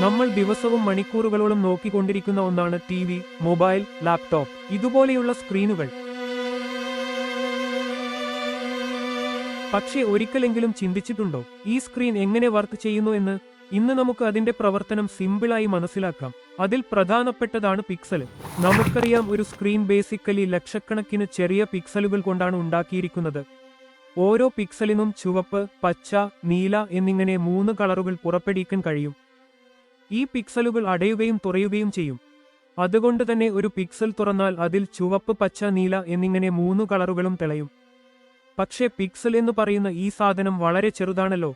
നമ്മൾ ദിവസവും മണിക്കൂറുകളോളം നോക്കിക്കൊണ്ടിരിക്കുന്ന ഒന്നാണ് ടി വി മൊബൈൽ ലാപ്ടോപ്പ്. ഇതുപോലെയുള്ള സ്ക്രീനുകൾ. പക്ഷേ ഒരിക്കലെങ്കിലും ചിന്തിച്ചിട്ടുണ്ടോ? ഈ സ്ക്രീൻ എങ്ങനെ വർക്ക് ചെയ്യുന്നു എന്ന്? ഇന്ന് നമുക്ക് അതിന്റെ പ്രവർത്തനം സിമ്പിളായി മനസ്സിലാക്കാം. അതിൽ പ്രധാനപ്പെട്ടതാണ് പിക്സൽ നമുക്കറിയാം ഒരു സ്ക്രീൻ ബേസിക്കലി ലക്ഷക്കണക്കിന് ചെറിയ പിക്സലുകൾ കൊണ്ടാണ് ഉണ്ടാക്കിയിരിക്കുന്നത്. ഓരോ പിക്സലിനും ചുവപ്പ് പച്ച നീല എന്നിങ്ങനെ മൂന്ന് കളറുകൾ പുറപ്പെടുവിക്കാൻ കഴിയും. ഈ പിക്സലുകൾ അടയുകയും തുറയുകയും ചെയ്യും. അതുകൊണ്ട് തന്നെ ഒരു പിക്സൽ തുറന്നാൽ അതിൽ ചുവപ്പ് പച്ച നീല എന്നിങ്ങനെ മൂന്ന് കളറുകളും തെളയും. പക്ഷേ പിക്സൽ എന്ന് പറയുന്ന ഈ സാധനം വളരെ ചെറുതാണല്ലോ.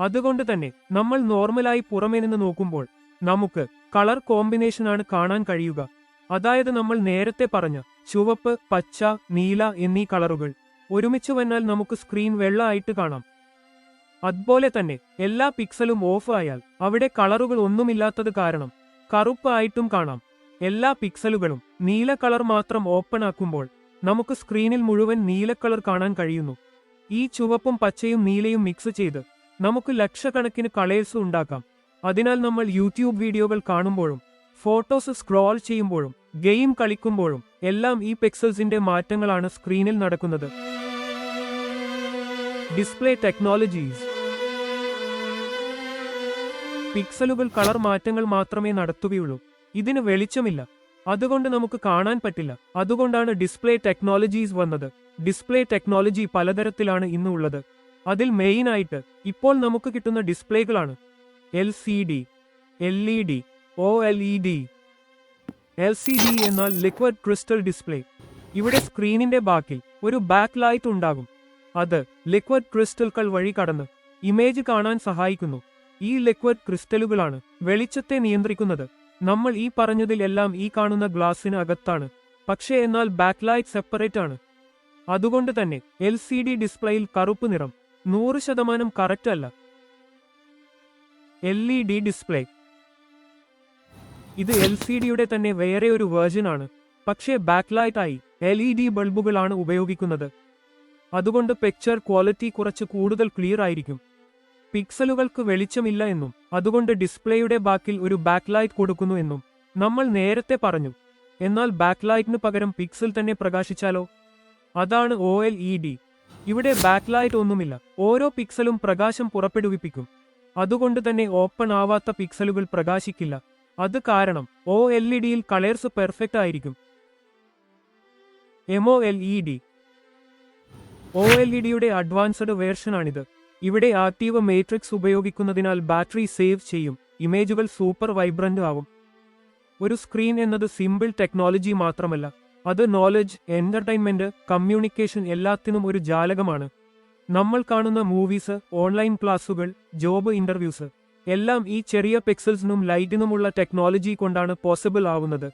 അതുകൊണ്ട് തന്നെ നമ്മൾ നോർമലായി പുറമേ നിന്ന് നോക്കുമ്പോൾ നമുക്ക് കളർ കോമ്പിനേഷനാണ് കാണാൻ കഴിയുക. അതായത് നമ്മൾ നേരത്തെ പറഞ്ഞ ചുവപ്പ് പച്ച നീല എന്നീ കളറുകൾ ഒരുമിച്ച് വന്നാൽ നമുക്ക് സ്ക്രീൻ വെള്ള ആയിട്ട് കാണാം. അതുപോലെ തന്നെ എല്ലാ പിക്സലും ഓഫ് ആയാൽ അവിടെ കളറുകൾ ഒന്നുമില്ലാത്തത് കാരണം കറുപ്പ് ആയിട്ടും കാണാം. എല്ലാ പിക്സലുകളും നീല കളർ മാത്രം ഓപ്പൺ ആക്കുമ്പോൾ നമുക്ക് സ്ക്രീനിൽ മുഴുവൻ നീല കളർ കാണാൻ കഴിയുന്നു. ഈ ചുവപ്പും പച്ചയും നീലയും മിക്സ് ചെയ്ത് നമുക്ക് ലക്ഷക്കണക്കിന് കളേഴ്സ് ഉണ്ടാക്കാം. അതിനാൽ നമ്മൾ യൂട്യൂബ് വീഡിയോകൾ കാണുമ്പോഴും ഫോട്ടോസ് സ്ക്രോൾ ചെയ്യുമ്പോഴും ഗെയിം കളിക്കുമ്പോഴും എല്ലാം ഈ പിക്സൽസിന്റെ മാറ്റങ്ങളാണ് സ്ക്രീനിൽ നടക്കുന്നത്. Display technologies. പിക്സലുകൾ കളർ മാറ്റങ്ങൾ മാത്രമേ നടത്തുകയുള്ളൂ. ഇതിന് വെളിച്ചമില്ല. അതുകൊണ്ട് നമുക്ക് കാണാൻ പറ്റില്ല. അതുകൊണ്ടാണ് ഡിസ്പ്ലേ ടെക്നോളജീസ് വന്നത്. ഡിസ്പ്ലേ ടെക്നോളജി പലതരത്തിലാണ് ഇന്ന് ഉള്ളത്. അതിൽ മെയിൻ ആയിട്ട് ഇപ്പോൾ നമുക്ക് കിട്ടുന്ന ഡിസ്പ്ലേകളാണ്. L C D L E D O L E D L C D എന്നാൽ ലിക്വിഡ് ക്രിസ്റ്റൽ ഡിസ്പ്ലേ. ഇവിടെ സ്ക്രീനിന്റെ ബാക്കിൽ ഒരു ബാക്ക് ലൈറ്റ് ഉണ്ടാകും. അത് ലിക്വിഡ് ക്രിസ്റ്റലുകൾ വഴി കടന്ന് ഇമേജ് കാണാൻ സഹായിക്കുന്നു. ഈ ലിക്വിഡ് ക്രിസ്റ്റലുകളാണ് വെളിച്ചത്തെ നിയന്ത്രിക്കുന്നത്. നമ്മൾ ഈ പറഞ്ഞതിൽ എല്ലാം ഈ കാണുന്ന ഗ്ലാസ്സിന് അകത്താണ്. പക്ഷേ എന്നാൽ ബാക്ക്ലൈറ്റ് സെപ്പറേറ്റ് ആണ്. അതുകൊണ്ട് തന്നെ എൽ സി ഡി ഡിസ്പ്ലേയിൽ കറുപ്പ് നിറം നൂറ് ശതമാനം കറക്റ്റ് അല്ല. L E D display. ഇത് എൽ സി ഡിയുടെ തന്നെ വേറെ ഒരു വേർജൻ ആണ്. പക്ഷേ ബാക്ക്ലൈറ്റ് ആയി എൽ ഇ ഡി ബൾബുകളാണ് ഉപയോഗിക്കുന്നത്. അതുകൊണ്ട് പിക്ചർ ക്വാളിറ്റി കുറച്ച് കൂടുതൽ ക്ലിയർ ആയിരിക്കും. പിക്സലുകൾക്ക് വെളിച്ചമില്ല എന്നും അതുകൊണ്ട് ഡിസ്പ്ലേയുടെ ബാക്കിൽ ഒരു ബാക്ക്ലൈറ്റ് കൊടുക്കുന്നു എന്നും നമ്മൾ നേരത്തെ പറഞ്ഞു. എന്നാൽ ബാക്ക്ലൈറ്റിന് പകരം പിക്സൽ തന്നെ പ്രകാശിച്ചാലോ? അതാണ് ഒ എൽ ഇ ഡി ഇവിടെ ബാക്ക്ലൈറ്റ് ഒന്നുമില്ല. ഓരോ പിക്സലും പ്രകാശം പുറപ്പെടുവിപ്പിക്കും. അതുകൊണ്ട് തന്നെ ഓപ്പൺ ആവാത്ത പിക്സലുകൾ പ്രകാശിക്കില്ല. അത് കാരണം ഒ എൽ ഇ ഡിയിൽ കളേഴ്സ് പെർഫെക്റ്റ് ആയിരിക്കും. M O L E D O L E ഡിയുടെ അഡ്വാൻസ്ഡ് വേർഷനാണിത് ഇവിടെ ആക്റ്റീവ് മേട്രിക്സ് ഉപയോഗിക്കുന്നതിനാൽ ബാറ്ററി സേവ് ചെയ്യും. ഇമേജുകൾ സൂപ്പർ വൈബ്രന്റ് ആവും. ഒരു സ്ക്രീൻ എന്നത് സിമ്പിൾ ടെക്നോളജി മാത്രമല്ല. അത് നോളജ് എന്റർടൈൻമെന്റ് കമ്മ്യൂണിക്കേഷൻ എല്ലാത്തിനും ഒരു ജാലകമാണ്. നമ്മൾ കാണുന്ന മൂവീസ് ഓൺലൈൻ ക്ലാസുകൾ ജോബ് ഇന്റർവ്യൂസ് എല്ലാം ഈ ചെറിയ പിക്സൽസിനും ലൈറ്റിനുമുള്ള ടെക്നോളജി കൊണ്ടാണ് പോസിബിൾ ആവുന്നത്.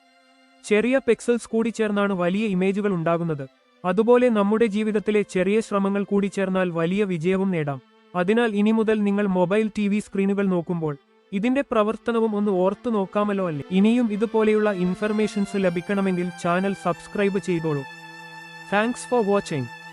ചെറിയ പിക്സൽസ് കൂടി ചേർന്നാണ് വലിയ ഇമേജുകൾ ഉണ്ടാകുന്നത്. അതുപോലെ നമ്മുടെ ജീവിതത്തിലെ ചെറിയ ശ്രമങ്ങൾ കൂടി ചേർന്നാൽ വലിയ വിജയവും നേടാം. അതിനാൽ ഇനി മുതൽ നിങ്ങൾ മൊബൈൽ ടി സ്ക്രീനുകൾ നോക്കുമ്പോൾ ഇതിന്റെ പ്രവർത്തനവും ഒന്ന് ഓർത്തു നോക്കാമല്ലോ അല്ലേ? ഇനിയും ഇതുപോലെയുള്ള ഇൻഫർമേഷൻസ് ലഭിക്കണമെങ്കിൽ ചാനൽ സബ്സ്ക്രൈബ് ചെയ്തോളൂ. Thanks for watching